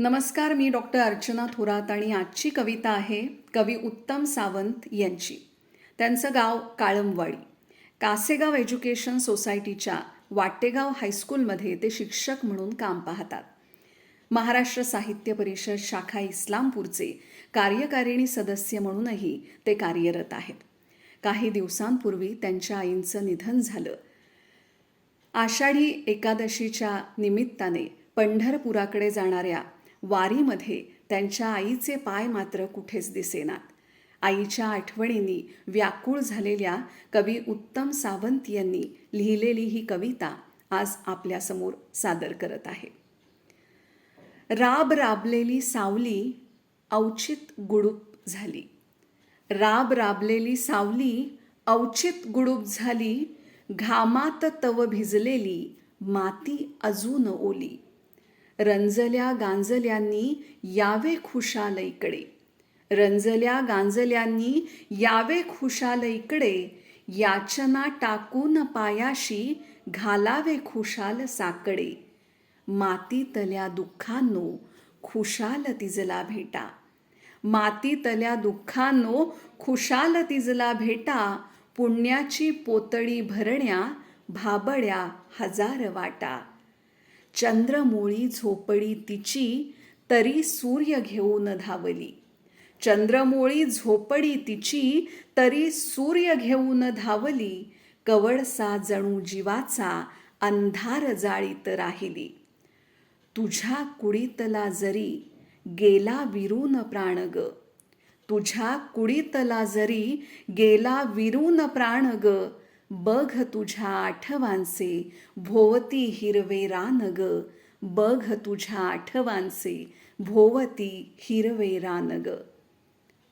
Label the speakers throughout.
Speaker 1: नमस्कार मी डॉक्टर अर्चना थोरात आणि आजची कविता आहे कवी उत्तम सावंत यांची. त्यांचं गाव काळमवाडी कासेगाव एज्युकेशन सोसायटीच्या वाटेगाव हायस्कूलमध्ये ते शिक्षक म्हणून काम पाहतात. महाराष्ट्र साहित्य परिषद शाखा इस्लामपूरचे कार्यकारिणी सदस्य म्हणूनही ते कार्यरत आहेत. काही दिवसांपूर्वी त्यांच्या आईंचं निधन झालं. आषाढी एकादशीच्या निमित्ताने पंढरपुराकडे जाणाऱ्या वारीमध्ये त्यांच्या आईचे पाय मात्र कुठेच दिसेनात. आईच्या आठवणींनी व्याकुळ झालेल्या कवी उत्तम सावंत यांनी लिहिलेली ही कविता आज आपल्यासमोर सादर करत आहे. राब राबलेली सावली अवचित गुडूप झाली. राब राबलेली सावली अवचित गुडूप झाली. घामात तव भिजलेली माती अजून ओली. रंजल्या गांजल्यांनी यावे खुशालईकडे. रंजल्या गांजल्यांनी यावे खुशालईकडे याचना टाकून पायाशी घालावे खुशाल साकडे. मातीतल्या दुःखांनो खुशाल तिजला भेटा. मातीतल्या दुःखांनो खुशाल तिजला भेटा. पुण्याची पोतळी भरण्या भाबड्या हजार वाटा. चंद्रमोळी झोपडी तिची तरी सूर्य घेऊन धावली. चंद्रमोळी झोपडी तिची तरी सूर्य घेऊन धावली. कवळसा जणू जीवाचा अंधार जाळीत राहिली. तुझ्या कुडीतला जरी गेला विरून प्राण ग तुझ्या कुडीतला जरी गेला विरून प्राण ग बघ तुझ्या आठवांचे भोवती हिरवे रान ग बघ तुझ्या आठवांचे भोवती हिरवे रान ग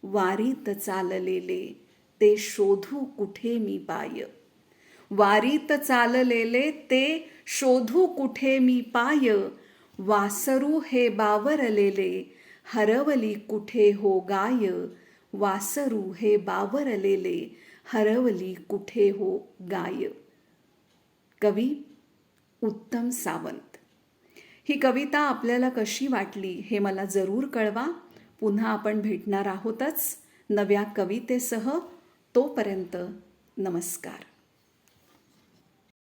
Speaker 1: वारीत चाललेले ते शोधू कुठे मी पाय. वारीत चाललेले ते शोधू कुठे मी पाय. वासरू हे बावरलेले हरवली कुठे हो गाय. वासरू हे बावरलेले हरवली कुठे हो गाय? कवी उत्तम सावंत. ही कविता आपल्याला कशी वाटली हे मला जरूर कळवा. पुन्हा आपण भेटणार आहोतच नव्या कवितेसह. तोपर्यंत नमस्कार.